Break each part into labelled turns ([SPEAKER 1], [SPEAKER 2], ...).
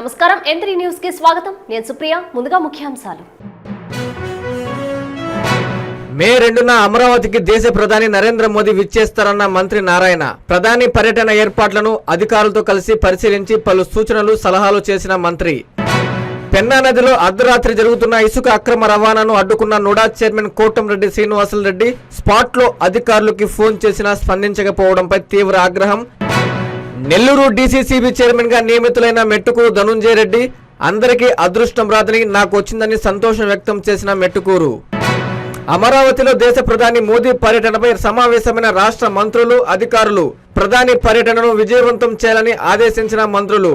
[SPEAKER 1] నమస్కారం. ఎంత్రీ న్యూస్కి స్వాగతం. నేను సుప్రియ. ముందుగా ముఖ్యాంశాలు.
[SPEAKER 2] మే రెండున అమరావతికి దేశ ప్రధాని నరేంద్ర మోదీ విచ్చేస్తారన్న మంత్రి నారాయణ. ప్రధాని పర్యటన ఏర్పాట్లను అధికారులతో కలిసి పరిశీలించి పలు సూచనలు సలహాలు చేసిన మంత్రి. పెన్నా నదిలో అర్ధరాత్రి జరుగుతున్న ఇసుక అక్రమ రవాణాను అడ్డుకున్న నుడా చైర్మన్ కోటంరెడ్డి శ్రీనివాసులు రెడ్డి స్పాట్లో అధికారులకి ఫోన్ చేసినా స్పందించకపోవడంపై తీవ్ర ఆగ్రహం. నెల్లూరు డీసీసీబీ చైర్మన్గా నియమితులైన మెట్టుకూరు ధనుంజయ రెడ్డి అందరికీ అదృష్టం రాదని నాకు వచ్చిందని సంతోషం వ్యక్తం చేసిన మెట్టుకూరు. అమరావతిలో దేశ ప్రధాని మోదీ పర్యటనపై సమావేశమైన రాష్ట్ర మంత్రులు అధికారులు ప్రధాని పర్యటనను విజయవంతం చేయాలని ఆదేశించిన మంత్రులు.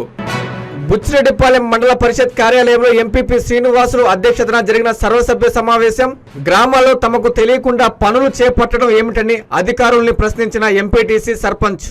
[SPEAKER 2] బుచ్చిరెడ్డిపాలెం మండల పరిషత్ కార్యాలయంలో ఎంపీపీ శ్రీనివాసులు అధ్యక్షతన జరిగిన సర్వసభ్య సమావేశం గ్రామాల్లో తమకు తెలియకుండా పనులు చేపట్టడం ఏమిటని అధికారుల్ని ప్రశ్నించిన ఎంపీటీసీ సర్పంచ్.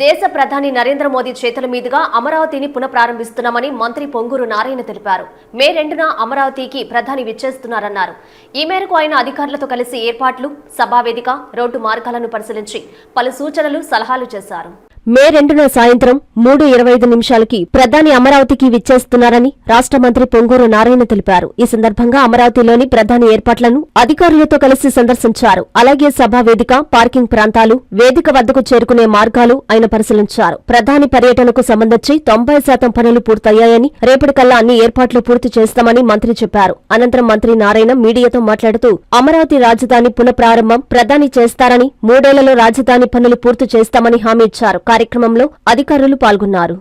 [SPEAKER 1] దేశ ప్రధాని నరేంద్ర మోదీ చేతుల మీదుగా అమరావతిని పునఃప్రారంభిస్తున్నామని మంత్రి పొంగూరు నారాయణ తెలిపారు. మే రెండున అమరావతికి ప్రధాని విచ్చేస్తున్నారన్నారు. ఈ మేరకు ఆయన అధికారులతో కలిసి ఏర్పాట్లు సభావేదిక రోడ్డు మార్గాలను పరిశీలించి పలు సూచనలు సలహాలు చేశారు.
[SPEAKER 3] మే రెండున సాయంత్రం మూడు ఇరవై ఐదు నిమిషాలకి ప్రధాని అమరావతికి విచ్చేస్తున్నారని రాష్ట్ర మంత్రి పొంగూరు నారాయణ తెలిపారు. ఈ సందర్భంగా అమరావతిలోని ప్రధాని ఏర్పాట్లను అధికారులతో కలిసి సందర్శించారు. అలాగే సభా వేదిక పార్కింగ్ ప్రాంతాలు వేదిక వద్దకు చేరుకునే మార్గాలు ఆయన పరిశీలించారు. ప్రధాని పర్యటనకు సంబంధించి తొంభై శాతం పనులు పూర్తయ్యాయని రేపటికల్లా అన్ని ఏర్పాట్లు పూర్తి చేస్తామని మంత్రి చెప్పారు. అనంతరం మంత్రి నారాయణ మీడియాతో మాట్లాడుతూ అమరావతి రాజధాని పునఃప్రారంభం ప్రధాని చేస్తారని మూడేళ్ళలో రాజధాని పనులు పూర్తి చేస్తామని హామీ ఇచ్చారు. కార్యక్రమంలో అధికారులు పాల్గొన్నారు.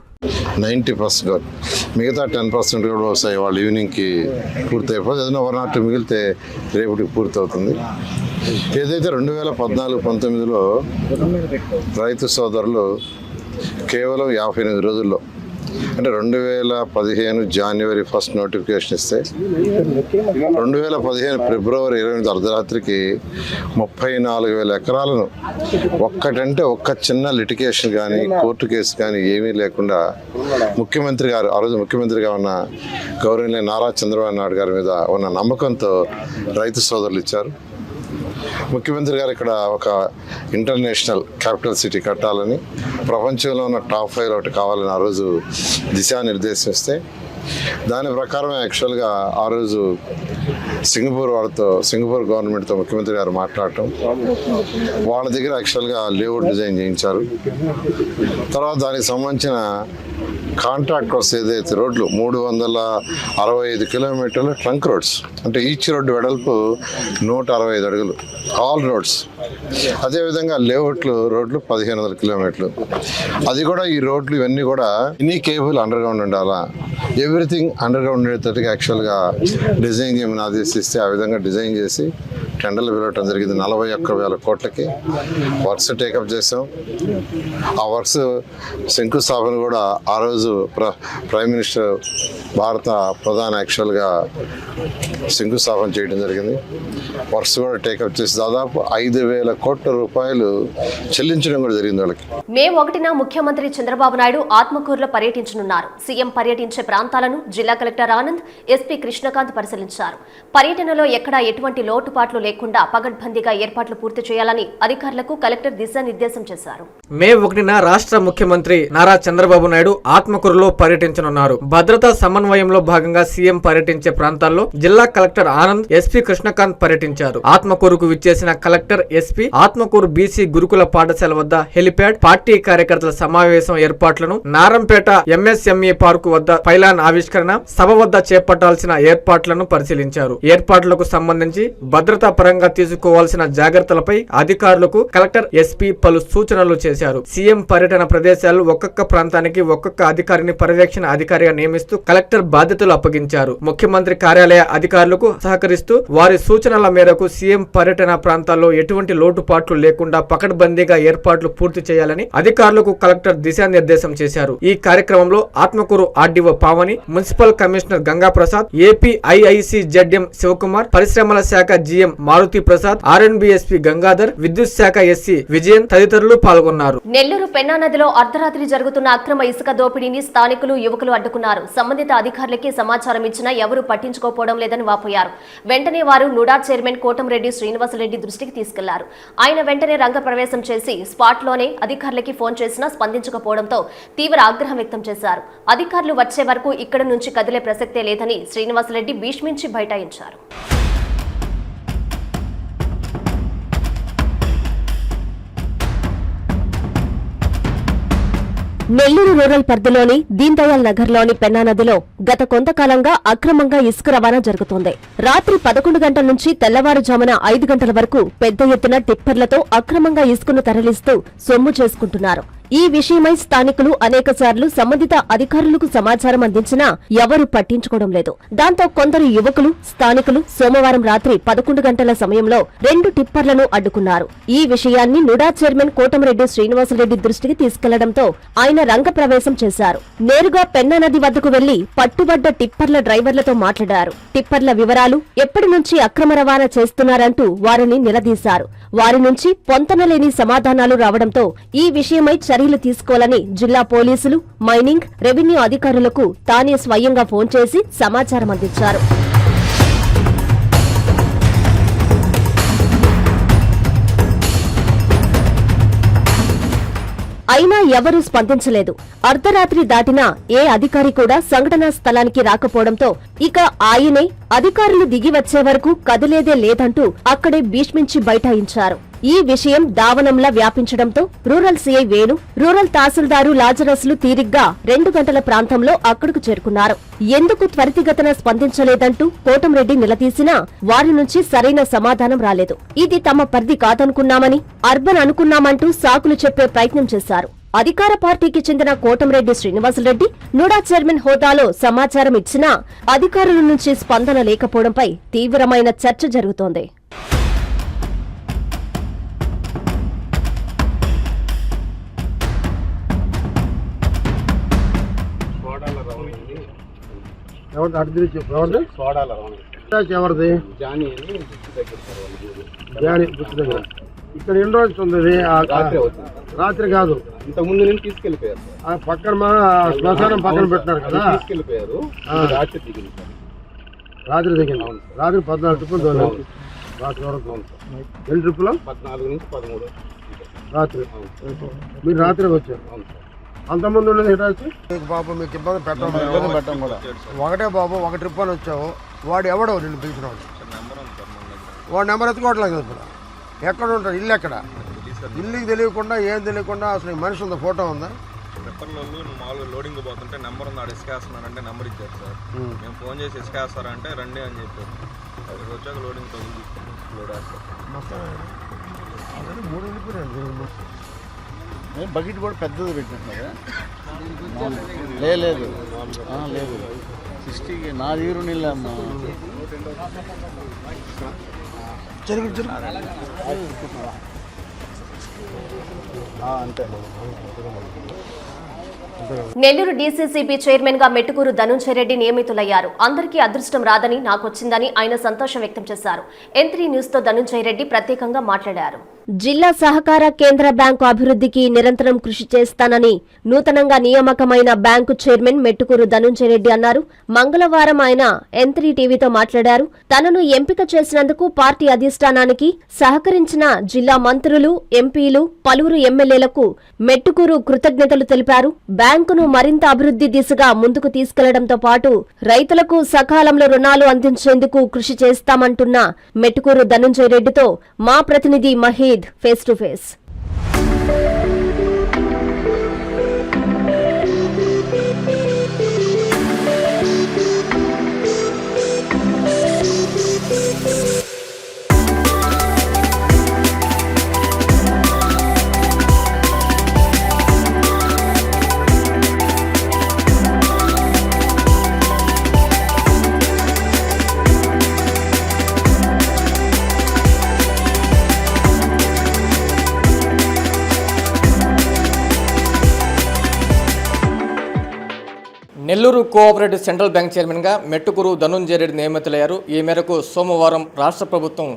[SPEAKER 4] నైంటీ పర్సెంట్ మిగతా టెన్ పర్సెంట్ కూడా వస్తాయి వాళ్ళు ఈవినింగ్కి పూర్తి అయిపోతుంది ఏదైనా ఓవర్ నాట్ మిగిలితే రేపటికి పూర్తి అవుతుంది ఏదైతే రెండు వేల పద్నాలుగు పంతొమ్మిదిలో రైతు సోదరులు కేవలం యాభై ఎనిమిది రోజుల్లో అంటే రెండు వేల పదిహేను జనవరి ఫస్ట్ నోటిఫికేషన్ ఇస్తే రెండు వేల పదిహేను ఫిబ్రవరి ఇరవై ఎనిమిది అర్ధరాత్రికి ముప్పై నాలుగు వేల ఎకరాలను ఒక్కటంటే ఒక్క చిన్న లిటికేషన్ కానీ కోర్టు కేసు కానీ ఏమీ లేకుండా ముఖ్యమంత్రి గారు ఆ రోజు ముఖ్యమంత్రిగా ఉన్న గౌరవనీయ నారా చంద్రబాబు నాయుడు గారి మీద ఉన్న నమ్మకంతో రైతు సోదరులు ఇచ్చారు. ముఖ్యమంత్రి గారు ఇక్కడ ఒక ఇంటర్నేషనల్ క్యాపిటల్ సిటీ కట్టాలని ప్రపంచంలో ఉన్న టాప్ ఫైవ్ ఒకటి కావాలని ఆ రోజు దిశానిర్దేశం ఇస్తే దాని ప్రకారం యాక్చువల్గా ఆ రోజు సింగపూర్ వాళ్ళతో సింగపూర్ గవర్నమెంట్తో ముఖ్యమంత్రి గారు మాట్లాడటం. వాళ్ళ దగ్గర యాక్చువల్గా లేఅవుట్ డిజైన్ చేయించారు. తర్వాత దానికి సంబంధించిన కాంట్రాక్టర్స్ ఏదైతే రోడ్లు మూడు వందల అరవై ఐదు కిలోమీటర్లు ట్రంక్ రోడ్స్. అంటే ఈచ్ రోడ్డు వెడల్పు నూట అరవై ఐదు అడుగులు. All roads. అదేవిధంగా లేఅవుట్లు రోడ్లు పదిహేను వందల కిలోమీటర్లు. అది కూడా ఈ రోడ్లు ఇవన్నీ కూడా ఎనీ కేబుల్ అండర్ గ్రౌండ్ ఉండాలా ఎవ్రీథింగ్ అండర్ గ్రౌండ్ ఉండేటట్టుగా యాక్చువల్గా డిజైన్ చేయమని ఆదేశిస్తే ఆ విధంగా డిజైన్ చేసి టెండర్లు పిలవటం జరిగింది. నలభై ఒక్క వేల కోట్లకి వర్క్స్ టేకప్ చేసాం ఆ వర్క్స్ శంకుస్థాపన కూడా ఆ రోజు ప్ర ప్రైమ్ మినిస్టర్ భారత ప్రధాన యాక్చువల్గా శంకుస్థాపన చేయడం జరిగింది. వర్క్స్ కూడా టేకప్ చేసి దాదాపు ఐదు వేల కోట్ల రూపాయలు చెల్లించడం కూడా జరిగింది వాళ్ళకి.
[SPEAKER 1] మే ఒకటిన ముఖ్యమంత్రి చంద్రబాబు నాయుడు ఆత్మకూరులో పర్యటించనున్నారు. సీఎం పర్యటించే ప్రాంతాలను జిల్లా కలెక్టర్ ఆనంద్ ఎస్పీ కృష్ణకాంత్ పరిశీలించారు. పర్యటనలో ఎక్కడా ఎటువంటి లోటుపాట్లు లేకుండా పగడ్బందీగా ఏర్పాట్లు పూర్తి చేయాలని అధికారులకు కలెక్టర్ దిశానిర్దేశం చేశారు.
[SPEAKER 2] మే ఒకటిన రాష్ట్ర ముఖ్యమంత్రి నారా చంద్రబాబు నాయుడు ఆత్మకూరులో పర్యటించనున్నారు. భద్రతా సమన్వయంలో భాగంగా సీఎం పర్యటించే ప్రాంతాల్లో జిల్లా కలెక్టర్ ఆనంద్ ఎస్పీ కృష్ణకాంత్ పర్యటించారు. ఆత్మకూరుకు విచ్చేసిన కలెక్టర్ ఎస్పీ ఆత్మకూరు బీసీ గురుకుల పాఠశాల వద్ద హెలిప్యాడ్ పార్టీ కార్యకర్తల సమావేశం ఏర్పాట్లను నారంపేట ఎంఎస్ఎంఈ పార్కు వద్ద పైలాన్ ఆవిష్కరణ సభ వద్ద చేపట్టాల్సిన ఏర్పాట్లను పరిశీలించారు. ఏర్పాట్లకు సంబంధించి భద్రతా పరంగా తీసుకోవాల్సిన జాగ్రత్తలపై అధికారులకు కలెక్టర్ ఎస్పీ పలు సూచనలు చేశారు. సీఎం పర్యటన ప్రదేశాలు ఒక్కొక్క ప్రాంతానికి ఒక్కొక్క అధికారిని పర్యవేక్షణ అధికారిగా నియమిస్తూ కలెక్టర్ బాధ్యతలు అప్పగించారు. ముఖ్యమంత్రి కార్యాలయ అధికారులకు సహకరిస్తూ వారి సూచనల మేరకు సీఎం పర్యటన ప్రాంతాల్లో ఎటువంటి లోటుపాట్లు లేకుండా పకడ్బందీగా ఏర్పాట్లు పూర్తి చేయాలని అధికారులకు కలెక్టర్ దిశానిర్దేశం చేశారు. ఈ కార్యక్రమంలో Atmakur RDO Pavani municipal commissioner Ganga Prasad AP IIC ZM Sivakumar పరిశ్రమల శాఖ జీఎం మారుతి ప్రసాద్ ఆర్ఎన్బిఎస్పి గంగాధర్ విద్యుత్ శాఖ ఎస్సీ విజయన్ తదితరులు పాల్గొన్నారు.
[SPEAKER 1] నెల్లూరు పెన్నా నదిలో అర్ధరాత్రి జరుగుతున్న అక్రమ ఇసుక దోపిడీని స్థానికులు యువకులు అడ్డుకున్నారు. సంబంధిత అధికారులకి సమాచారం ఇచ్చినా ఎవరూ పట్టించుకోపోవడం లేదని వాపోయారు. వెంటనే వారు నుడా చైర్మన్ కోటంరెడ్డి శ్రీనివాసరెడ్డి దృష్టికి తీసుకెళ్ళారు. ఆయన వెంటనే రంగప్రవేశం చేసి స్పాట్లోనే అధికారులకి ఫోన్ చేసినా స్పందించకపోవడంతో తీవ్ర ఆగ్రహం వ్యక్తం చేశారు. అధికారులు వచ్చే వరకు ఇక్కడ నుంచి కదిలే ప్రసక్తే లేదని శ్రీనివాసరెడ్డి భీష్మించి బైఠాయించారు.
[SPEAKER 3] నెల్లూరు రూరల్ పరిధిలోని దీన్ దయాల్ నగర్లోని పెన్నా నదిలో గత కొంతకాలంగా అక్రమంగా ఇసుక రవాణా జరుగుతోంది. రాత్రి పదకొండు గంటల నుంచి తెల్లవారుజామున ఐదు గంటల వరకు పెద్ద ఎత్తున టిప్పర్లతో అక్రమంగా ఇసుకను తరలిస్తూ సొమ్ము చేసుకుంటున్నారు. ఈ విషయమై స్థానికులు అనేక సంబంధిత అధికారులకు సమాచారం అందించినా ఎవరూ పట్టించుకోవడం లేదు. దాంతో కొందరు యువకులు స్థానికులు సోమవారం రాత్రి పదకొండు గంటల సమయంలో రెండు టిప్పర్లను అడ్డుకున్నారు. ఈ విషయాన్ని నుడా చైర్మన్ కోటమిరెడ్డి శ్రీనివాసరెడ్డి దృష్టికి తీసుకెళ్ళడంతో ఆయన రంగప్రవేశం చేశారు. నేరుగా పెన్నా నది వద్దకు వెళ్ళి పట్టుబడ్డ టిప్పర్ల డ్రైవర్లతో మాట్లాడారు. టిప్పర్ల వివరాలు ఎప్పటి నుంచి అక్రమ రవాణా చేస్తున్నారంటూ వారిని నిలదీశారు. వారి నుంచి పొంతనలేని సమాధానాలు రావడంతో ఈ విషయమై చర్యలు తీసుకోవాలని జిల్లా పోలీసులు మైనింగ్ రెవెన్యూ అధికారులకు తానే స్వయంగా ఫోన్ చేసి సమాచారం అందించారు. అయినా ఎవరూ స్పందించలేదు. అర్ధరాత్రి దాటినా ఏ అధికారి కూడా సంఘటనా స్థలానికి రాకపోవడంతో ఇక ఆయనే అధికారులు దిగి వచ్చే వరకు కదిలేదే లేదంటూ అక్కడే భీష్మించి బైఠాయించారు. ఈ విషయం దావనంలా వ్యాపించడంతో రూరల్ సీఐ వేణు రూరల్ తహసీల్దారు లాజరస్లు తీరిగ్గా రెండు గంటల ప్రాంతంలో అక్కడకు చేరుకున్నారు. ఎందుకు త్వరితగతన స్పందించలేదంటూ కోటంరెడ్డి నిలదీసినా వారి నుంచి సరైన సమాధానం రాలేదు. ఇది తమ పరిధి కాదనుకున్నామని అర్బన్ అనుకున్నామంటూ సాకులు చెప్పే ప్రయత్నం చేశారు. అధికార పార్టీకి చెందిన కోటంరెడ్డి శ్రీనివాసరెడ్డి నూడా చైర్మన్ హోదాలో సమాచారం ఇచ్చినా అధికారుల నుంచి స్పందన లేకపోవడంపై తీవ్రమైన చర్చ జరుగుతోంది.
[SPEAKER 5] ఎవరిది? అటు తిరిగి చెప్పు. ఎవరిది?
[SPEAKER 6] సోడాల రవాణా
[SPEAKER 5] ఎవరిది?
[SPEAKER 6] జానీ అని గుర్తు దగ్గర
[SPEAKER 5] ఇక్కడ ఎన్ని రోజులు ఉంది
[SPEAKER 6] రాత్రి
[SPEAKER 5] రాత్రి కాదు.
[SPEAKER 6] ఇంత ముందు నుంచి తీసుకెళ్ళిపోయారు సార్.
[SPEAKER 5] ఆ పక్కన మా శ్మశానం పక్కన పెట్టినారు కదా?
[SPEAKER 6] ఇది రాత్రి దిగింది
[SPEAKER 5] రాత్రి దిగింది. రాత్రి పద్నాలుగు ట్రిప్పులు రాత్రి వరకు ఎన్ని ట్రిప్పులు?
[SPEAKER 6] పద్నాలుగు నుంచి పదమూడు.
[SPEAKER 5] రాత్రి. మీరు రాత్రికి వచ్చారు.
[SPEAKER 6] అవును
[SPEAKER 5] అంతమంది ఉండేది హెటాచి మీకు పాపం మీకు ఇబ్బంది పెట్టడం
[SPEAKER 6] ఇబ్బంది పెట్టడం కూడా.
[SPEAKER 5] ఒకటే బాబు ఒక ట్రిప్ అని వచ్చావు. వాడు ఎవడో నిన్ను పిలిచినాడు. వాడు నెంబర్ ఎత్తుకోవట్లేదు కదా ఇప్పుడు. ఎక్కడ ఉంటాడు? ఇల్లు ఎక్కడ? ఇల్లుకి తెలియకుండా ఏం తెలియకుండా అసలు ఈ మనిషి ఉందా ఫోటో ఉందా.
[SPEAKER 7] పెప్పర్లో నువ్వు మామూలుగా లోడింగ్ పోతుంటే నెంబర్ ఉంది ఆడ ఇసుకేస్తున్నారంటే నెంబర్ ఇచ్చారు సార్. మేము. ఫోన్ చేసి ఇసుకేస్తారంటే రండి అని చెప్పారు. అక్కడికి వచ్చాక లోడింగ్ తగ్గి లోడ్ వేస్తారు.
[SPEAKER 5] మూడు వెళ్ళిపోయాడు
[SPEAKER 8] బకెట్ కూడా పెద్దది పెట్టినట్టు లే- లేదు. లేదు. సిక్స్టీకి నా దగ్గర నీళ్ళు అమ్మా.
[SPEAKER 6] అంతే.
[SPEAKER 1] నెల్లూరు డీసీసీబీ చైర్మన్గా మెట్టుకూరు ధనుంజయ రెడ్డి నియమితులయ్యారు. అందరికీ అదృష్టం రాదని నాకొచ్చిందని ఆయన సంతోషం వ్యక్తం చేశారు. ఎంత్రీ న్యూస్తో ధనుంజయ రెడ్డి ప్రత్యేకంగా మాట్లాడారు.
[SPEAKER 3] జిల్లా సహకార కేంద్ర బ్యాంకు అభివృద్ధికి నిరంతరం కృషి చేస్తానని నూతనంగా నియామకమైన బ్యాంకు చైర్మన్ మెట్టుకూరు ధనుంజయ రెడ్డి అన్నారు. మంగళవారం ఆయన ఎంత్రీ టీవీతో మాట్లాడారు. తనను ఎంపిక చేసినందుకు పార్టీ అధిష్టానానికి సహకరించిన జిల్లా మంత్రులు ఎంపీలు పలువురు ఎమ్మెల్యేలకు మెట్టుకూరు కృతజ్ఞతలు తెలిపారు. బ్యాంకును మరింత అభివృద్ధి దిశగా ముందుకు తీసుకెళ్ళడంతో పాటు రైతులకు సకాలంలో రుణాలు అందించేందుకు కృషి చేస్తామంటున్న మెట్టుకూరు ధనుంజయ రెడ్డితో మా ప్రతినిధి Maheed face to face.
[SPEAKER 2] Nellore cooperative central bank చైర్మన్గా మెట్టుకూరు ధనుంజయ రెడ్డి నియమితులయ్యారు. ఈ మేరకు సోమవారం రాష్ట్ర ప్రభుత్వం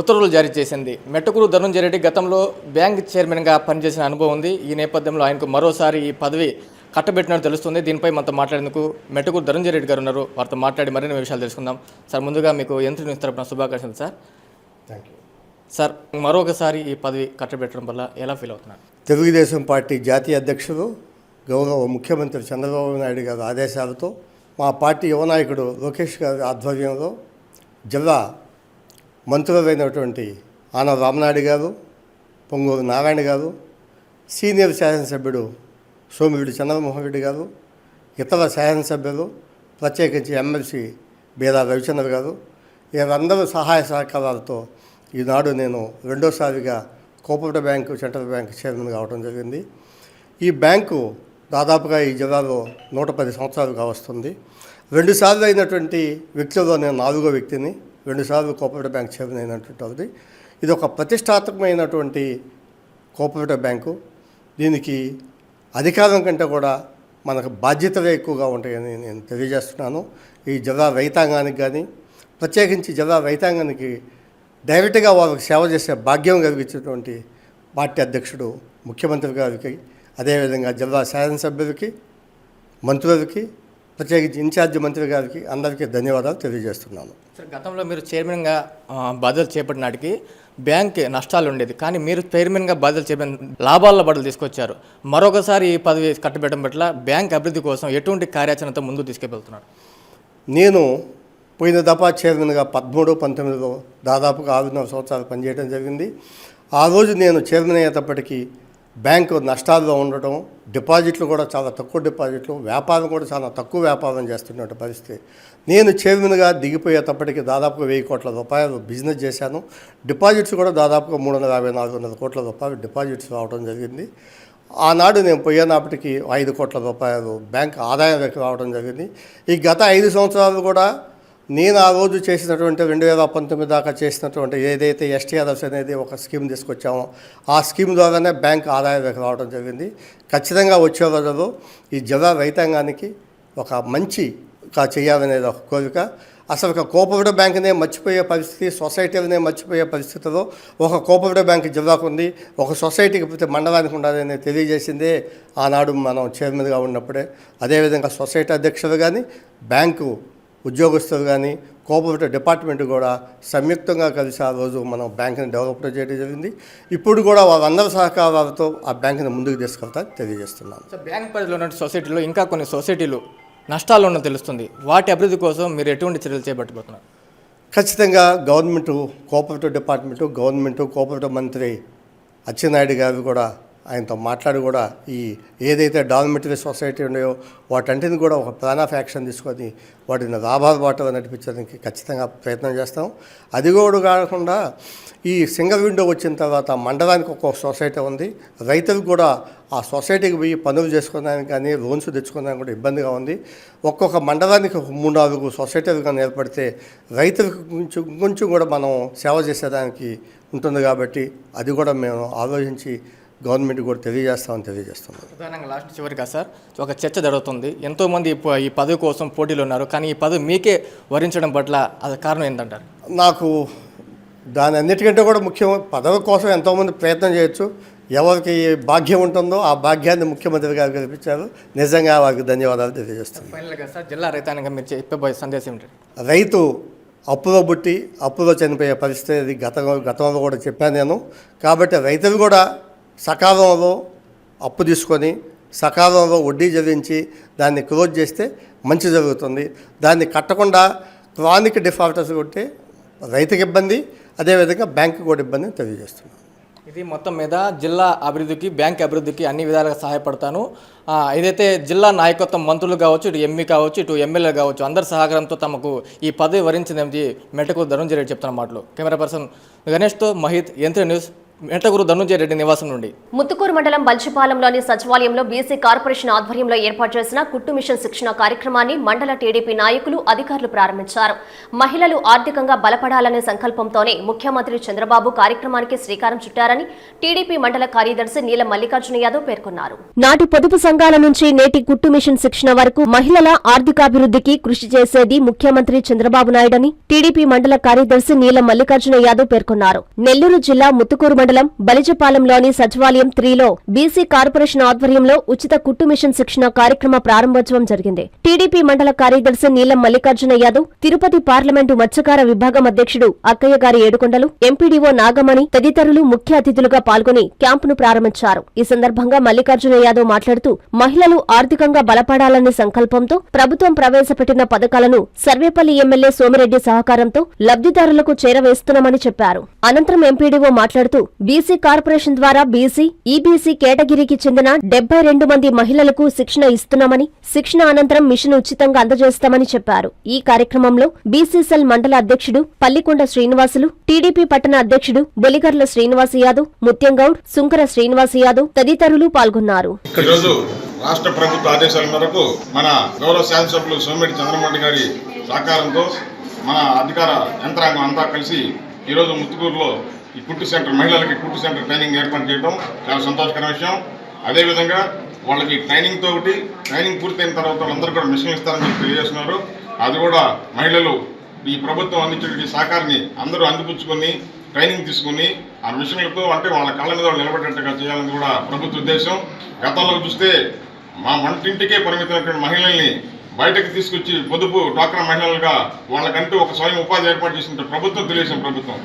[SPEAKER 9] ఉత్తర్వులు జారీ చేసింది. మెట్టుకూరు ధనుంజయ రెడ్డి గతంలో బ్యాంక్ చైర్మన్గా పనిచేసిన అనుభవం ఉంది. ఈ నేపథ్యంలో ఆయనకు మరోసారి ఈ పదవి కట్టబెట్టినట్టు తెలుస్తుంది. దీనిపై మనతో మాట్లాడేందుకు మెట్టుకూరు ధనుంజయ రెడ్డి గారు ఉన్నారు. వారితో మాట్లాడి మరిన్ని విషయాలు తెలుసుకుందాం. సార్ ముందుగా మీకు యంత్రి న్యూస్ తరపున శుభాకాంక్షలు సార్.
[SPEAKER 10] థ్యాంక్ యూ
[SPEAKER 9] సార్ మరొకసారి ఈ పదవి కట్టబెట్టడం వల్ల ఎలా ఫీల్ అవుతున్నారు?
[SPEAKER 10] తెలుగుదేశం పార్టీ జాతీయ అధ్యక్షుడు గౌరవ ముఖ్యమంత్రి చంద్రబాబు నాయుడు గారి ఆదేశాలతో మా పార్టీ యువ నాయకుడు లోకేష్ గారి ఆధ్వర్యంలో జిల్లా మంత్రులైనటువంటి ఆన రామనాయుడు గారు పొంగూరు నారాయణ గారు సీనియర్ శాసనసభ్యుడు సోమిరెడ్డి చంద్రమోహన్ రెడ్డి గారు ఇతర శాసనసభ్యులు ప్రత్యేకించి ఎమ్మెల్సీ బీరా రవిచంద్ర గారు వీరందరూ సహాయ సహకారాలతో ఈనాడు నేను రెండోసారిగా cooperative bank central bank chairman కావడం జరిగింది. ఈ బ్యాంకు దాదాపుగా ఈ జిల్లాలో నూట పది సంవత్సరాలుగా వస్తుంది రెండుసార్లు అయినటువంటి వ్యక్తుల్లో నేను నాలుగో వ్యక్తిని రెండుసార్లు కోఆపరేటివ్ బ్యాంక్ చైర్మన్ అయినటువంటి ఇది ఒక ప్రతిష్టాత్మకమైనటువంటి కోఆపరేటివ్ బ్యాంకు. దీనికి అధికారం కంటే కూడా మనకు బాధ్యతలే ఎక్కువగా ఉంటాయని నేను తెలియజేస్తున్నాను. ఈ జిల్లా రైతాంగానికి కానీ ప్రత్యేకించి జిల్లా రైతాంగానికి డైరెక్ట్గా వాళ్ళకి సేవ చేసే భాగ్యం కలిగించినటువంటి పార్టీ అధ్యక్షుడు ముఖ్యమంత్రి గారికి అదేవిధంగా జిల్లా శాసనసభ్యులకి మంత్రులకి ప్రత్యేకించి ఇన్ఛార్జి మంత్రి గారికి అందరికీ ధన్యవాదాలు తెలియజేస్తున్నాను.
[SPEAKER 9] సార్ గతంలో మీరు చైర్మన్గా ఆ, బాధ్యతలు చేపట్టిన నాటికి బ్యాంక్ నష్టాలు ఉండేది. కానీ మీరు చైర్మన్గా బాధ్యతలు చేపట్టిన లాభాల బడులు తీసుకొచ్చారు. మరొకసారి ఈ పదవి కట్టబెట్టడం పట్ల బ్యాంక్ అభివృద్ధి కోసం ఎటువంటి కార్యాచరణతో ముందుకు తీసుకెళ్తున్నారు?
[SPEAKER 10] నేను పోయిన దఫా చైర్మన్గా పదమూడు పంతొమ్మిదిలో దాదాపుగా ఆరున్నర సంవత్సరాలు పనిచేయడం జరిగింది. ఆ రోజు నేను చైర్మన్ అయ్యేటప్పటికీ బ్యాంకు నష్టాల్లో ఉండటం డిపాజిట్లు కూడా చాలా తక్కువ డిపాజిట్లు వ్యాపారం కూడా చాలా తక్కువ వ్యాపారం చేస్తున్నటువంటి పరిస్థితి. నేను చైర్మన్గా దిగిపోయేటప్పటికి దాదాపుగా వెయ్యి కోట్ల రూపాయలు బిజినెస్ చేశాను. డిపాజిట్స్ కూడా దాదాపుగా మూడు వందల యాభై నాలుగు వందల కోట్ల రూపాయలు డిపాజిట్స్ రావడం జరిగింది. ఆనాడు నేను పోయేనాప్పటికి ఐదు కోట్ల రూపాయలు బ్యాంక్ ఆదాయం లెక్క రావడం జరిగింది. ఈ గత ఐదు సంవత్సరాలు కూడా నేను ఆ రోజు చేసినటువంటి రెండు వేల పంతొమ్మిది దాకా చేసినటువంటి ఏదైతే ఎస్టీఆర్ఎస్ అనేది ఒక స్కీమ్ తీసుకొచ్చామో ఆ స్కీమ్ ద్వారానే బ్యాంక్ ఆదాయం రావడం జరిగింది. ఖచ్చితంగా వచ్చే రోజుల్లో ఈ జిల్లా రైతాంగానికి ఒక మంచిగా చేయాలనేది ఒక కోరిక. అసలు ఒక కోపరేటివ్ బ్యాంకునే మర్చిపోయే పరిస్థితి సొసైటీలనే మర్చిపోయే పరిస్థితిలో ఒక కోపరేటివ్ బ్యాంక్ జిల్లాకు ఉంది. ఒక సొసైటీకి ప్రతి మండలానికి ఉండాలని తెలియజేసిందే ఆనాడు మనం చైర్మన్గా ఉన్నప్పుడే. అదేవిధంగా సొసైటీ అధ్యక్షులు కానీ బ్యాంకు ఉద్యోగస్తులు కానీ కోఆపరేటివ్ డిపార్ట్మెంట్ కూడా సంయుక్తంగా కలిసి ఆ రోజు మనం బ్యాంకుని డెవలప్ చేయడం జరిగింది. ఇప్పుడు కూడా వాళ్ళందరి సహకారాలతో ఆ బ్యాంకుని ముందుకు తీసుకెళ్తా తెలియజేస్తున్నాను.
[SPEAKER 9] బ్యాంక్ పరిధిలో ఉన్న సొసైటీలో ఇంకా కొన్ని సొసైటీలు నష్టాలు ఉన్నది తెలుస్తుంది. వాటి అభివృద్ధి కోసం మీరు ఎటువంటి చర్యలు చేపట్టబోతున్నారు?
[SPEAKER 10] ఖచ్చితంగా government cooperative department government cooperative మంత్రి అచ్చెన్నాయుడు గారు కూడా ఆయనతో మాట్లాడి కూడా ఈ ఏదైతే డాల్మెటరీ సొసైటీ ఉన్నాయో వాటంటిని కూడా ఒక ప్లాన్ ఆఫ్ యాక్షన్ తీసుకొని వాటిని లాభాల బాటలో నడిపించడానికి ఖచ్చితంగా ప్రయత్నం చేస్తాం. అది కూడా కాకుండా ఈ సింగిల్ విండో వచ్చిన తర్వాత మండలానికి ఒక సొసైటీ ఉంది. రైతులకు కూడా ఆ సొసైటీకి పోయి పనులు చేసుకోవడానికి కానీ లోన్స్ తెచ్చుకోవడానికి కూడా ఇబ్బందిగా ఉంది. ఒక్కొక్క మండలానికి మూడు నాలుగు సొసైటీలు కానీ ఏర్పడితే రైతులకు కొంచెం కొంచెం కూడా మనం సేవ చేసేదానికి ఉంటుంది కాబట్టి అది కూడా మేము ఆలోచించి గవర్నమెంట్ కూడా తెలియజేస్తామని తెలియజేస్తున్నాం
[SPEAKER 9] ప్రధానంగా లాస్ట్ చివరిగా సార్ ఒక చర్చ జరుగుతుంది. ఎంతోమంది ఈ పదవి కోసం పోటీలు ఉన్నారు కానీ ఈ పదవి మీకే వరించడం పట్ల అది కారణం ఏంటంటారు
[SPEAKER 10] నాకు దాని అన్నిటికంటే కూడా ముఖ్యం పదవి కోసం ఎంతోమంది ప్రయత్నం చేయొచ్చు. ఎవరికి భాగ్యం ఉంటుందో ఆ భాగ్యాన్ని ముఖ్యమంత్రి గారు కల్పించారు. నిజంగా వారికి ధన్యవాదాలు తెలియజేస్తున్నాను.
[SPEAKER 9] ఫైనల్గా సార్ జిల్లా రైతాంగంగా మీరు చెప్పబోయే సందేశం ఏంటి?
[SPEAKER 10] రైతు అప్పులో పుట్టి అప్పులో చనిపోయే పరిస్థితి గత గతంలో కూడా చెప్పాను నేను. కాబట్టి రైతులు కూడా సకాలంలో అప్పు తీసుకొని సకాలంలో వడ్డీ చెల్లించి దాన్ని క్లోజ్ చేస్తే మంచి జరుగుతుంది. దాన్ని కట్టకుండా క్రానిక్ డిఫాల్టర్స్ కొట్టే రైతుకి ఇబ్బంది అదేవిధంగా బ్యాంకు కూడా ఇబ్బంది తెలియజేస్తున్నాను
[SPEAKER 9] ఇది మొత్తం మీద జిల్లా అభివృద్ధికి బ్యాంక్ అభివృద్ధికి అన్ని విధాలుగా సహాయపడతాను. ఇదైతే ఏదైతే జిల్లా నాయకత్వం మంత్రులు కావచ్చు ఇటు ఎంపీ కావచ్చు ఇటు ఎమ్మెల్యే కావచ్చు అందరి సహకారంతో తమకు ఈ పదవి వరించింది మెటకు ధనుంజయ రెడ్డి చెప్తున్న మాటలు. కెమెరా పర్సన్ గణేష్తో మహిత్ యంత్ర న్యూస్ మెట్టగురు ధనుంజయ రెడ్డి నివాసం నుండి.
[SPEAKER 11] ముత్తుకూరు మండలం బల్చిపాలెంలోని సచివాలయంలో బీసీ కార్పొరేషన్ ఆధ్వర్యంలో ఏర్పాటు చేసిన కుట్టు మిషన్ శిక్షణ కార్యక్రమాన్ని మండల టీడీపీ నాయకులు అధికారులు ప్రారంభించారు. మహిళలు ఆర్థికంగా బలపడాలనే సంకల్పంతోనే ముఖ్యమంత్రి చంద్రబాబు కార్యక్రమానికి శ్రీకారం చుట్టారని టీడీపీ మండల కార్యదర్శి నీలం మల్లికార్జున యాదవ్ పేర్కొన్నారు.
[SPEAKER 3] నాటి పొదుపు సంఘాల నుంచి నేటి కుట్టు మిషన్ శిక్షణ వరకు మహిళల ఆర్థికాభివృద్ధికి కృషి చేసేది ముఖ్యమంత్రి చంద్రబాబు నాయుడని టీడీపీ మండల కార్యదర్శి నీలం మల్లికార్జున యాదవ్ పేర్కొన్నారు. నెల్లూరు జిల్లా ముత్తుకూరు మండలం బలిజపాలెంలోని సచివాలయం త్రీలో బీసీ కార్పొరేషన్ ఆధ్వర్యంలో ఉచిత కుట్టు మిషన్ శిక్షణ కార్యక్రమ ప్రారంభోత్సవం జరిగింది. టీడీపీ మండల కార్యదర్శి నీలం మల్లికార్జున యాదవ్ తిరుపతి పార్లమెంటు మత్స్యకార విభాగం అధ్యక్షుడు అక్కయ్య గారి ఏడుకొండలు ఎంపీడీఓ నాగమణి తదితరులు ముఖ్య అతిథులుగా పాల్గొని క్యాంపును ప్రారంభించారు. ఈ సందర్భంగా మల్లికార్జున యాదవ్ మాట్లాడుతూ మహిళలు ఆర్థికంగా బలపడాలనే సంకల్పంతో ప్రభుత్వం ప్రవేశపెట్టిన పథకాలను సర్వేపల్లి ఎమ్మెల్యే సోమిరెడ్డి సహకారంతో లబ్ధిదారులకు చేరవేస్తున్నామని చెప్పారు. అనంతరం ఎంపీడీఓ మాట్లాడుతూ బీసీ కార్పొరేషన్ ద్వారా బీసీ ఈబీసీ కేటగిరీకి చెందిన డెబ్బై రెండు మంది మహిళలకు శిక్షణ ఇస్తున్నామని శిక్షణ అనంతరం మిషన్ ఉచితంగా అందజేస్తామని చెప్పారు. ఈ కార్యక్రమంలో బీసీసెల్ మండల అధ్యక్షుడు పల్లికొండ శ్రీనివాసులు టీడీపీ పట్టణ అధ్యక్షుడు బొలిగర్ల శ్రీనివాస్ యాదవ్ ముత్యంగౌడ్ సుంకర శ్రీనివాస్ యాదవ్ తదితరులు పాల్గొన్నారు.
[SPEAKER 12] రాష్ట్ర ప్రభుత్వ ఆదేశాల మేరకు మన గౌరవ శాసనసభ్యులు సోమిరెడ్డి చంద్రమోహన్ గారి సహకారంతో మన అధికార యంత్రాంగం అంతా కలిసి ఈరోజు ముత్తుకూరులో ఈ కుట్టు సెంటర్ మహిళలకి కుట్టు సెంటర్ ట్రైనింగ్ ఏర్పాటు చేయడం చాలా సంతోషకర విషయం. అదేవిధంగా వాళ్ళకి ట్రైనింగ్ తోటి ట్రైనింగ్ పూర్తయిన తర్వాత వాళ్ళందరూ కూడా మిషన్ ఇస్తారని చెప్పి తెలియజేస్తున్నారు. అది కూడా మహిళలు ఈ ప్రభుత్వం అందించే సహకారాన్ని అందరూ అందిపుచ్చుకొని ట్రైనింగ్ తీసుకుని ఆ మిషన్లతో అంటే వాళ్ళ కాళ్ళ మీద వాళ్ళు నిలబడేట్టుగా చేయాలని కూడా ప్రభుత్వ ఉద్దేశం. గతంలో చూస్తే మా వంటింటికే పరిమితమైనటువంటి మహిళల్ని బయటకు తీసుకొచ్చి పొదుపు డ్వాక్రా మహిళలుగా వాళ్ళకంటూ ఒక స్వయం ఉపాధి ఏర్పాటు చేసిన ప్రభుత్వం తెలియజేసిన ప్రభుత్వం.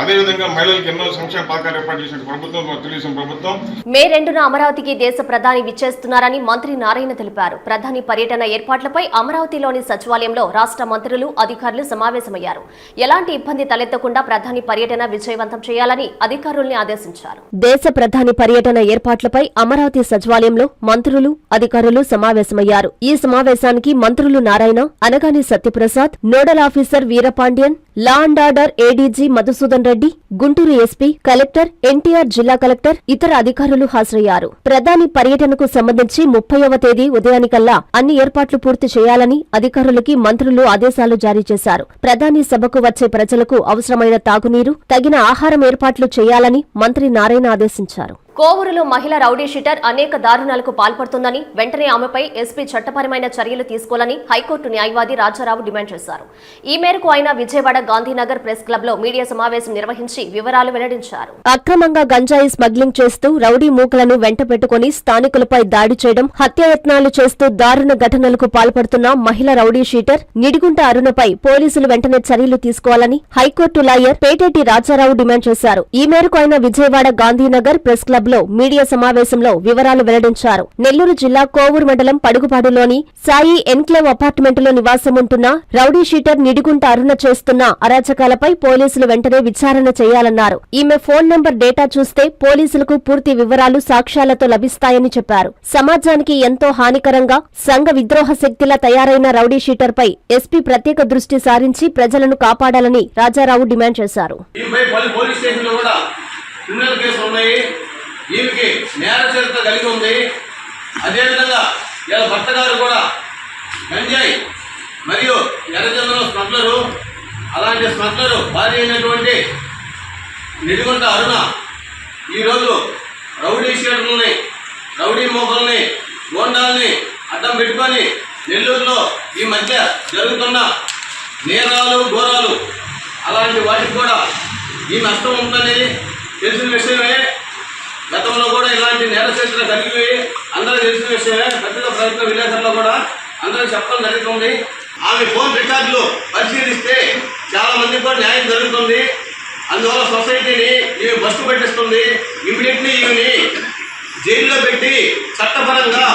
[SPEAKER 12] అదేవిధంగా మహిళలకు ఎన్నో సంక్షేమ పథకాలు ఏర్పాటు చేసిన ప్రభుత్వం తెలుగుదేశం ప్రభుత్వం.
[SPEAKER 11] మే రెండున అమరావతికి దేశ ప్రధాని విచ్చేస్తున్నారని మంత్రి నారాయణ తెలిపారు. ప్రధాని పర్యటన ఏర్పాట్లపై అమరావతిలోని సచివాలయంలో రాష్ట్ర మంత్రులు అధికారులు సమావేశమయ్యారు. ఎలాంటి ఇబ్బంది తలెత్తకుండా ప్రధాని పర్యటన విజయవంతం చేయాలని అధికారుల్ని ఆదేశించారు.
[SPEAKER 3] దేశ ప్రధాని పర్యటన ఏర్పాట్లపై అమరావతి సచివాలయంలో మంత్రులు అధికారులు సమావేశమయ్యారు. ఈ సమావేశానికి మంత్రులు Narayana Anagani Satyaprasad nodal officer Veerapandian law and order ADG Madhusudan Reddy Guntur SP collector NTR జిల్లా కలెక్టర్ ఇతర అధికారులు హాజరయ్యారు. ప్రధాని పర్యటనకు సంబంధించి ముప్పైవ తేదీ ఉదయానికల్లా అన్ని ఏర్పాట్లు పూర్తి చేయాలని అధికారులకి మంత్రులు ఆదేశాలు జారీ చేశారు. ప్రధాని సభకు వచ్చే ప్రజలకు అవసరమైన తాగునీరు తగిన ఆహారం ఏర్పాట్లు చేయాలని మంత్రి నారాయణ ఆదేశించారు.
[SPEAKER 11] కోవూరులో మహిళ రౌడీ షీటర్ అనేక దారుణాలకు పాల్పడుతుందని వెంటనే ఆమెపై ఎస్పీ చట్టపరమైన చర్యలు తీసుకోవాలని హైకోర్టు న్యాయవాది రాజారావు డిమాండ్ చేశారు. ఈ మేరకు ఆయన విజయవాడ గాంధీనగర్ ప్రెస్ క్లబ్లో మీడియా సమావేశం నిర్వహించి వివరాలు వెల్లడించారు.
[SPEAKER 3] అక్రమంగా గంజాయి స్మగ్లింగ్ చేస్తూ రౌడీ మూకలను వెంట పెట్టుకుని స్థానికులపై దాడి చేయడం హత్యాయత్నాలు చేస్తూ దారుణ ఘటనలకు పాల్పడుతున్న మహిళ రౌడీ షీటర్ నిడిగుంట అరుణపై పోలీసులు వెంటనే చర్యలు తీసుకోవాలని high court lawyer Peteti Raja Rao demand చేశారు. ఈ మేరకు ఆయన విజయవాడ గాంధీనగర్ ప్రెస్ క్లబ్ లో మీడియా సమావేశంలో వివరాలు వెల్లడించారు. నెల్లూరు జిల్లా కోవూరు మండలం పడుగుపాడులోని సాయి ఎన్క్లేవ్ అపార్ట్మెంటులో నివాసముంటున్న రౌడీ షీటర్ నిడిగుంట అరుణ చేస్తున్న అరాచకాలపై పోలీసులు వెంటనే విచారణ చేయాలన్నారు. ఈమె ఫోన్ నంబర్ డేటా చూస్తే పోలీసులకు పూర్తి వివరాలు సాక్ష్యాలతో లభిస్తాయని చెప్పారు. సమాజానికి ఎంతో హానికరంగా సంఘ విద్రోహ శక్తిలా తయారైన రౌడీ షీటర్ పై ఎస్పీ ప్రత్యేక దృష్టి సారించి ప్రజలను కాపాడాలని రాజారావు డిమాండ్ చేశారు.
[SPEAKER 13] పలు పోలీస్ స్టేషన్లో కూడా క్రిమినల్ కేసులు ఉన్నాయి. ఈమెకి నేర చరిత్ర కలిగి ఉంది. అదేవిధంగా ఇలా భర్త గారు కూడా గంజాయి మరియు ఎర్రచందనం స్మగ్లరు అలాంటి స్మగ్లరు భార్య అయినటువంటి నిడిగొంట అరుణ ఈరోజు రౌడీ షీటర్లని రౌడీ మోకల్ని గోండాల్ని అడ్డం పెట్టుకొని నెల్లూరులో ఈ మధ్య జరుగుతున్న నేరాలు ఘోరాలు అలాంటి వాటికి కూడా ఈ నష్టం ఉందనేది తెలిసిన విషయమే. గతంలో కూడా ఇలాంటి నేర చరిత్ర కలిగి అందరూ తెలిసిన విషయమే పత్రిక ప్రయత్న విలేకరులో కూడా అందరూ చెప్పడం జరుగుతుంది. ఆమె ఫోన్ రికార్డులు పరిశీలిస్తే చాలా మంది కూడా న్యాయం జరుగుతుంది. అందువల్ల సొసైటీని ఈమె బస్సు పెట్టిస్తుంది. ఇమీడియట్లీ ఈమెని జైల్లో పెట్టి చట్టపరంగా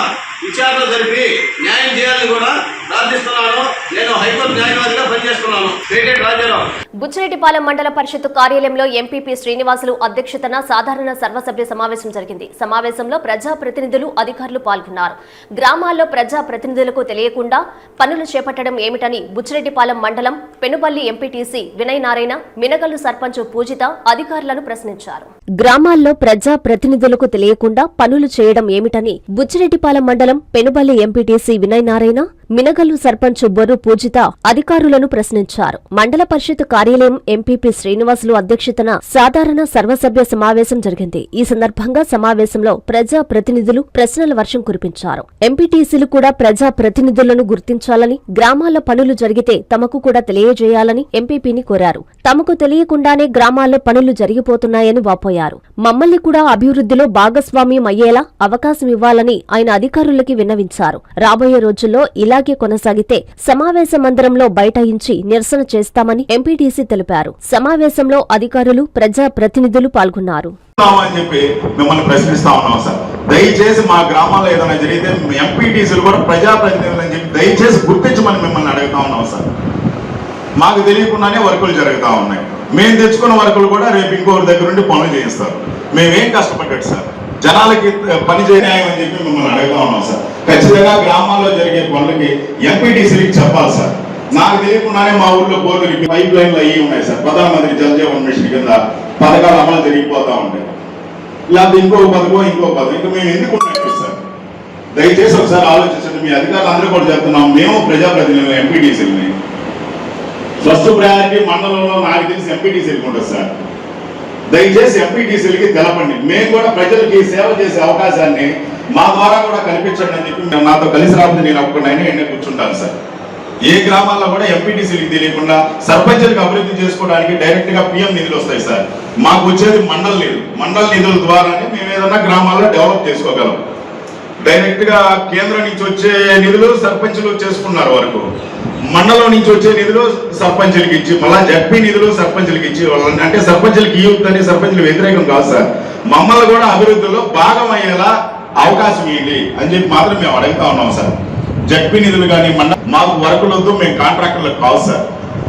[SPEAKER 13] విచారణ జరిపి న్యాయం చేయాలని కూడా ప్రార్థిస్తున్నాను. నేను హైకోర్టు న్యాయవాదిగా పనిచేస్తున్నాను. పేటెంట్ రాజారావు
[SPEAKER 1] బుచ్చిరెడ్డిపాలెం మండల పరిషత్ కార్యాలయంలో ఎంపీపీ శ్రీనివాసులు అధ్యక్షతన సాధారణ సర్వసభ్య సమావేశం జరిగింది. సమావేశంలో ప్రజా ప్రతినిధులు అధికారులు పాల్గొన్నారు. గ్రామాల్లో ప్రజా ప్రతినిధులకు తెలియకుండా పనులు చేపట్టడం ఏమిటని బుచ్చిరెడ్డిపాలెం మండలం పెనుబల్లి ఎంపీటీసీ వినయ్ నారాయణ మినగల్లు సర్పంచ్ పూజిత అధికారులను ప్రశ్నించారు.
[SPEAKER 3] గ్రామాల్లో ప్రజా ప్రతినిధులకు తెలియకుండా పనులు చేయడం ఏమిటని బుచ్చిరెడ్డిపాలెం మండలం పెనుబల్లి ఎంపీటీసీ వినయ్ నారాయణ మినగల్లు సర్పంచ్ బొర్రు పూజిత అధికారులను ప్రశ్నించారు. మండల పరిషత్ కార్యాలయం ఎంపీపీ శ్రీనివాసులు అధ్యక్షతన సాధారణ సర్వసభ్య సమావేశం జరిగింది. ఈ సందర్భంగా సమావేశంలో ప్రజా ప్రతినిధులు ప్రశ్నల వర్షం కురిపించారు. ఎంపీటీసీలు కూడా ప్రజా ప్రతినిధులను గుర్తించాలని గ్రామాల్లో పనులు జరిగితే తమకు కూడా తెలియజేయాలని ఎంపీపీని కోరారు. తమకు తెలియకుండానే గ్రామాల్లో పనులు జరిగిపోతున్నాయని వాపోయారు. మమ్మల్ని కూడా అభివృద్ధిలో భాగస్వామ్యం అయ్యేలా అవకాశం ఇవ్వాలని ఆయన అధికారులకి విన్నవించారు. రాబోయే రోజుల్లో ఇలా ఇలాగే కొనసాగితే సమావేశ మందిరంలో బైఠాయించి నిరసన చేస్తామని ఎంపీటీసీ తెలిపారు. సమావేశంలో అధికారులు ప్రజా ప్రతినిధులు పాల్గొన్నారు.
[SPEAKER 14] మిమ్మల్ని ప్రశ్నిస్తా ఉన్నాం సార్. దయచేసి మా గ్రామాల్లో ఏదైనా జరిగితే ఎంపీటీసీలు కూడా ప్రజాప్రతినిధులు అని చెప్పి దయచేసి గుర్తించమని మిమ్మల్ని అడుగుతా ఉన్నాం సార్. మాకు తెలియకుండానే వర్కులు జరుగుతూ ఉన్నాయి. మేము తెచ్చుకున్న వర్కులు కూడా రేపు ఇంకొకరి దగ్గర నుండి పనులు చేయిస్తారు. మేమేం కష్టపడ్డాడు సార్? జనాలకి పని చేయనాయం చెప్పి మిమ్మల్ని అడుగుతా ఉన్నాం సార్. ఖచ్చితంగా గ్రామాల్లో జరిగే పనులకి ఎంపీటీసీలకి చెప్పాలి సార్. నాకు తెలియకుండానే మా ఊర్లో బోర్డులకి పైప్ లైన్లు అయ్యి ఉన్నాయి సార్. ప్రధానమంత్రి జల్ జీవన్ మిషన్ కింద పథకాలు అమలు జరిగిపోతా ఉంటాయి. లేకపోతే ఇంకో పథకం ఇంకో పథకం ఇంకా మేము ఎందుకు ఉన్నట్టు సార్? దయచేసి ఒకసారి ఆలోచించండి. మీ అధికారులు అందరూ కూడా చెప్తున్నాం. మేము ప్రజాప్రతినిధులు ఎంపీటీసీలని ఫస్ట్ ప్రయారిటీ మండలంలో నాకు తెలిసి ఎంపీటీసీలకు ఉంటుంది సార్. దయచేసి ఎంపీటీసీలకి తెలపండి. మేము కూడా ప్రజలకి సేవ చేసే అవకాశాన్ని మా ద్వారా కూడా కల్పించండి అని చెప్పి మేము నాతో కలిసి రాబోతే నేను ఒక్కడైనా ఎన్నే కూర్చుంటాను సార్. ఏ గ్రామాల్లో కూడా ఎంపీటీసీలకు తెలియకుండా సర్పంచులకు అభివృద్ధి చేసుకోవడానికి డైరెక్ట్గా పిఎం నిధులు వస్తాయి సార్. మాకు వచ్చేది మండల నిధులు. మండల నిధుల ద్వారానే మేము ఏదైనా గ్రామాల్లో డెవలప్ చేసుకోగలం. డైరెక్ట్గా కేంద్రం నుంచి వచ్చే నిధులు సర్పంచులు చేసుకున్నారు వరకు. మండలం నుంచి వచ్చే నిధులు సర్పంచులకి ఇచ్చి మళ్ళా జడ్పీ నిధులు సర్పంచులకి ఇచ్చి వాళ్ళని అంటే సర్పంచులకి ఇవ్వద్దని సర్పంచులు వ్యతిరేకం కాదు సార్. మమ్మల్ని కూడా అభివృద్ధిలో భాగం అయ్యేలా అవకాశం ఏంటి అని చెప్పి మాత్రం మేము అడుగుతా ఉన్నాం సార్. జడ్పీ నిధులు కానీ మండ మాకు వర్కులు వద్దు మేము కాంట్రాక్టర్లకు కావు సార్.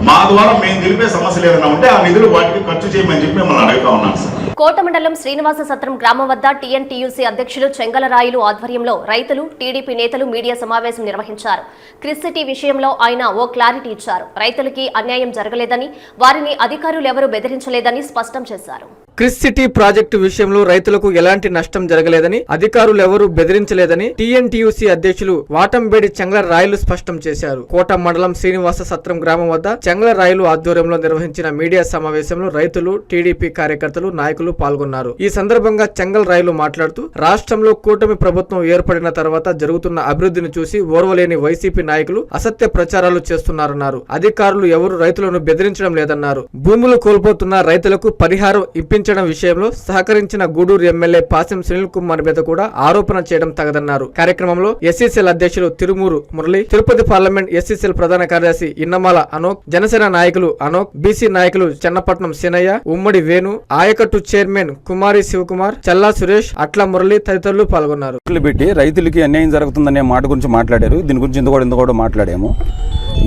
[SPEAKER 14] మా ద్వారా మేము తెలిపే సమస్యలు ఏదైనా ఉంటే ఆ నిధులు వాటికి ఖర్చు చేయమని చెప్పి మిమ్మల్ని అడుగుతా ఉన్నాం సార్.
[SPEAKER 1] కోట మండలం శ్రీనివాస సత్రం గ్రామం వద్ద టీఎన్టీయూసీ అధ్యక్షులు చెంగలరాయులు ఆధ్వర్యంలో రైతులు టీడీపీ నేతలు మీడియా సమావేశం నిర్వహించారు. క్రిస్సిటీ విషయంలో ఆయన ఓ క్లారిటీ ఇచ్చారు. రైతులకి అన్యాయం జరగలేదని వారిని అధికారులు ఎవరూ బెదిరించలేదని స్పష్టం చేశారు.
[SPEAKER 2] క్రిస్ సిటీ ప్రాజెక్టు విషయంలో రైతులకు ఎలాంటి నష్టం జరగలేదని అధికారులు ఎవరూ బెదిరించలేదని టీఎన్టీయూసీ అధ్యక్షులు వాటంబేడి చెంగల రాయలు స్పష్టం చేశారు. కోట మండలం శ్రీనివాస సత్రం గ్రామం వద్ద చెంగల రాయలు ఆధ్వర్యంలో నిర్వహించిన మీడియా సమావేశంలో రైతులు టీడీపీ కార్యకర్తలు నాయకులు పాల్గొన్నారు. ఈ సందర్భంగా చెంగల్ రాయలు మాట్లాడుతూ రాష్ట్రంలో కూటమి ప్రభుత్వం ఏర్పడిన తర్వాత జరుగుతున్న అభివృద్ధిని చూసి ఓర్వలేని వైసీపీ నాయకులు అసత్య ప్రచారాలు చేస్తున్నారన్నారు. అధికారులు ఎవరు రైతులను బెదిరించడం లేదన్నారు. భూములు కోల్పోతున్న రైతులకు పరిహారం ఇప్పించడం విషయంలో సహకరించిన గూడూరు ఎమ్మెల్యే పాసిం సునీల్ కుమార్ మీద కూడా ఆరోపణ చేయడం తగదన్నారు. కార్యక్రమంలో ఎస్సీసీఎల్ అధ్యక్షులు తిరుమూరు మురళి తిరుపతి పార్లమెంట్ ఎస్సీసీఎల్ ప్రధాన కార్యదర్శి ఇన్నమాల అనోక్ జనసేన నాయకులు అనోక్ బీసీ నాయకులు చెన్నపట్నం సీనయ్య ఉమ్మడి వేణు ఆయకట్టు చైర్మన్ కుమారి శివకుమార్ చల్లా సురేష్ అట్ల మురళి తదితరులు పాల్గొన్నారు.
[SPEAKER 15] పెట్టి రైతులకి అన్యాయం జరుగుతుందనే మాట గురించి మాట్లాడారు. దీని గురించి ఇంత కూడా ఇంత కూడా మాట్లాడాము.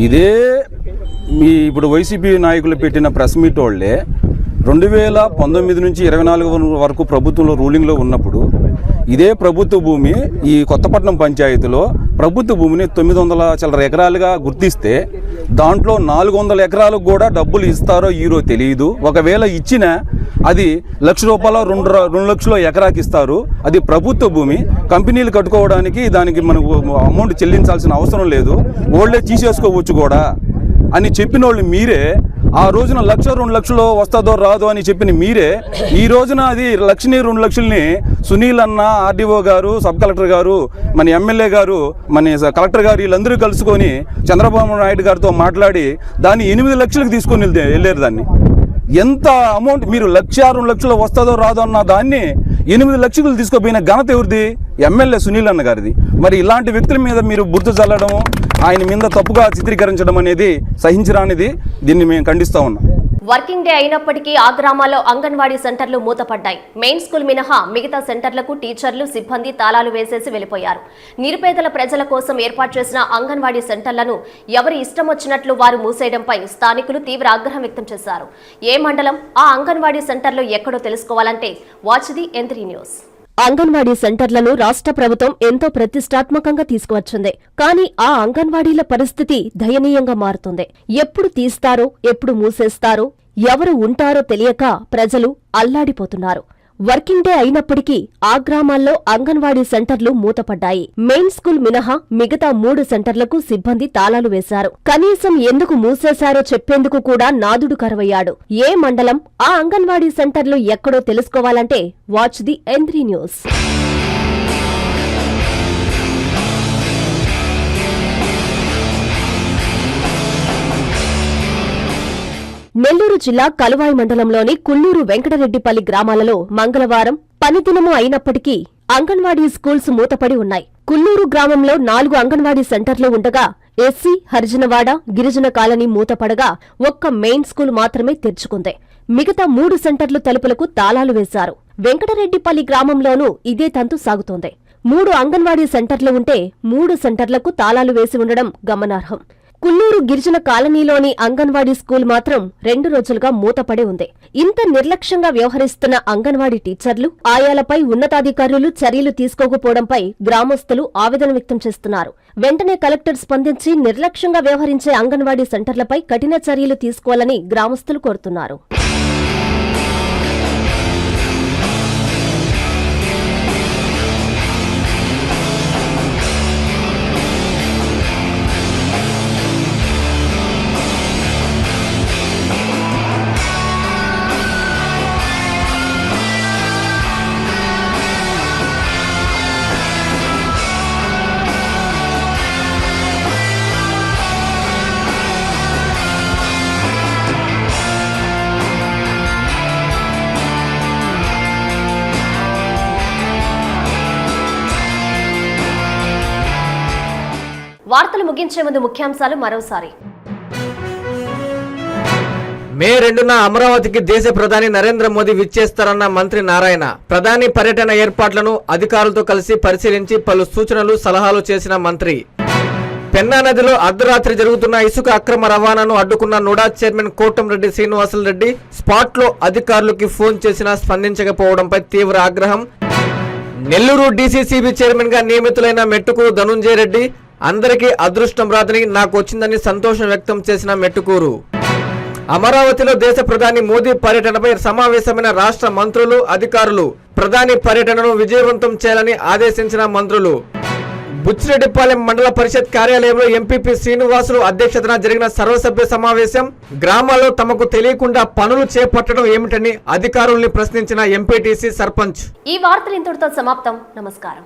[SPEAKER 15] ఇదే మీ ఇప్పుడు వైసీపీ నాయకులు పెట్టిన ప్రెస్ మీట్ వాళ్ళే రెండు వేల పంతొమ్మిది నుంచి ఇరవై నాలుగు వరకు ప్రభుత్వంలో రూలింగ్లో ఉన్నప్పుడు ఇదే ప్రభుత్వ భూమి ఈ కొత్తపట్నం పంచాయతీలో ప్రభుత్వ భూమిని తొమ్మిది వందల చిల్లర ఎకరాలుగా గుర్తిస్తే దాంట్లో నాలుగు వందల ఎకరాలకు కూడా డబ్బులు ఇస్తారో ఈరో తెలియదు ఒకవేళ ఇచ్చిన అది లక్ష రూపాయల రెండు రెండు లక్షల ఎకరాకి ఇస్తారు. అది ప్రభుత్వ భూమి. కంపెనీలు కట్టుకోవడానికి దానికి మనకు అమౌంట్ చెల్లించాల్సిన అవసరం లేదు. ఓల్డే తీసేసుకోవచ్చు కూడా. అని చెప్పిన వాళ్ళు మీరే ఆ రోజున లక్ష రెండు లక్షలు వస్తుందో రాదో అని చెప్పిన మీరే ఈ రోజున అది లక్షని రెండు లక్షల్ని సునీల్ అన్న ఆర్డీఓ గారు సబ్ కలెక్టర్ గారు మన ఎమ్మెల్యే గారు మన కలెక్టర్ గారు వీళ్ళందరూ కలుసుకొని చంద్రబాబు నాయుడు గారితో మాట్లాడి దాన్ని ఎనిమిది లక్షలకు తీసుకొని వెళ్తే వెళ్ళారు దాన్ని. ఎంత అమౌంట్ మీరు లక్ష రెండు లక్షలు వస్తుందో రాదో అన్న దాన్ని ఎనిమిది లక్షలు తీసుకుపోయిన ఘనత ఎవరిది? ఎమ్మెల్యే సునీల్ అన్న గారిది. మరి ఇలాంటి వ్యక్తుల మీద మీరు బుర్ద చల్లడం ఆయన మీద తప్పుగా చిత్రీకరించడం అనేది సహించరానిది దీన్ని మేము ఖండిస్తూ ఉన్నాం.
[SPEAKER 1] వర్కింగ్ డే అయినప్పటికీ ఆ గ్రామాల్లో అంగన్వాడీ సెంటర్లు మూతపడ్డాయి. మెయిన్ స్కూల్ మినహా మిగతా సెంటర్లకు టీచర్లు సిబ్బంది తాళాలు వేసేసి వెళ్ళిపోయారు నిరుపేదల ప్రజల కోసం ఏర్పాటు చేసిన అంగన్వాడీ సెంటర్లను ఎవరి ఇష్టం వచ్చినట్లు వారు మూసేయడంపై స్థానికులు తీవ్ర ఆగ్రహం వ్యక్తం చేశారు. ఏ మండలం ఆ అంగన్వాడీ సెంటర్లు ఎక్కడో తెలుసుకోవాలంటే watch the M three news
[SPEAKER 3] anganwadi సెంటర్లను రాష్ట్ర ప్రభుత్వం ఎంతో ప్రతిష్టాత్మకంగా తీసుకువచ్చింది. కానీ ఆ అంగన్వాడీల పరిస్థితి దయనీయంగా మారుతుంది. ఎప్పుడు తీస్తారో ఎప్పుడు మూసేస్తారో ఎవరు ఉంటారో తెలియక ప్రజలు అల్లాడిపోతున్నారు. వర్కింగ్ డే అయినప్పటికీ ఆ గ్రామాల్లో అంగన్వాడీ సెంటర్లు మూతపడ్డాయి. మెయిన్ స్కూల్ మినహా మిగతా మూడు సెంటర్లకు సిబ్బంది తాళాలు వేశారు. కనీసం ఎందుకు మూసేశారో చెప్పేందుకు కూడా నాదుడు కరువయ్యాడు. ఏ మండలం ఆ అంగన్వాడీ సెంటర్లు ఎక్కడో తెలుసుకోవాలంటే watch the M three news. Nellore జిల్లా కలువాయి మండలంలోని కుల్లూరు వెంకటరెడ్డిపల్లి గ్రామాలలో మంగళవారం పనిదినము అయినప్పటికీ అంగన్వాడీ స్కూల్స్ మూతపడి ఉన్నాయి. కుల్లూరు గ్రామంలో నాలుగు అంగన్వాడీ సెంటర్లు ఉండగా ఎస్సీ హరిజనవాడ గిరిజన కాలనీ మూతపడగా ఒక్క మెయిన్ స్కూల్ మాత్రమే తెరుచుకుంది. మిగతా మూడు సెంటర్లు తలుపులకు తాళాలు వేశారు. వెంకటరెడ్డిపల్లి గ్రామంలోనూ ఇదే తంతు సాగుతోంది. మూడు అంగన్వాడీ సెంటర్లు ఉంటే మూడు సెంటర్లకు తాళాలు వేసి ఉండడం గమనార్హం. కుల్లూరు గిరిజన కాలనీలోని అంగన్వాడీ స్కూల్ మాత్రం రెండు రోజులుగా మూతపడి ఉంది. ఇంత నిర్లక్ష్యంగా వ్యవహరిస్తున్న అంగన్వాడీ టీచర్లు ఆయాలపై ఉన్నతాధికారులు చర్యలు తీసుకోకపోవడంపై గ్రామస్తులు ఆవేదన వ్యక్తం చేస్తున్నారు. వెంటనే కలెక్టర్ స్పందించి నిర్లక్ష్యంగా వ్యవహరించే అంగన్వాడీ సెంటర్లపై కఠిన చర్యలు తీసుకోవాలని గ్రామస్తులు కోరుతున్నారు.
[SPEAKER 1] ముగించే ముందు ముఖ్యాంశాలు మరోసారి.
[SPEAKER 2] మే రెండున అమరావతికి దేశ ప్రధాని నరేంద్ర మోదీ విచ్చేస్తారన్న మంత్రి నారాయణ. ప్రధాని పర్యటన ఏర్పాట్లను అధికారులతో కలిసి పరిశీలించి పలు సూచనలు సలహాలు చేసిన మంత్రి. పెన్నా నదిలో అర్ధరాత్రి జరుగుతున్న ఇసుక అక్రమ రవాణాను అడ్డుకున్న నుడా చైర్మన్ కోటంరెడ్డి శ్రీనివాసులు రెడ్డి స్పాట్లో అధికారులకి ఫోన్ చేసినా స్పందించకపోవడంపై తీవ్ర ఆగ్రహం. నెల్లూరు డీసీసీబీ చైర్మన్గా నియమితులైన మెట్టుకు ధనుంజయ రెడ్డి అందరికీ అదృష్టం రాదని నాకు వచ్చిందని సంతోషం వ్యక్తం చేసిన మెట్టుకూరు. అమరావతిలో దేశ ప్రధాని మోదీ పర్యటనపై సమావేశమైన రాష్ట్ర మంత్రులు అధికారులు ప్రధాని పర్యటనను విజయవంతం చేయాలని ఆదేశించిన మంత్రులు. బుచ్చిరెడ్డిపాలెం మండల పరిషత్ కార్యాలయంలో ఎంపీపీ శ్రీనివాసులు అధ్యక్షతన జరిగిన సర్వసభ్య సమావేశం. గ్రామాల్లో తమకు తెలియకుండా పనులు చేపట్టడం ఏమిటని అధికారుల్ని ప్రశ్నించిన ఎంపీటీసీ సర్పంచ్.
[SPEAKER 1] ఈ వార్తలు ఇంతటితో సమాప్తం. నమస్కారం.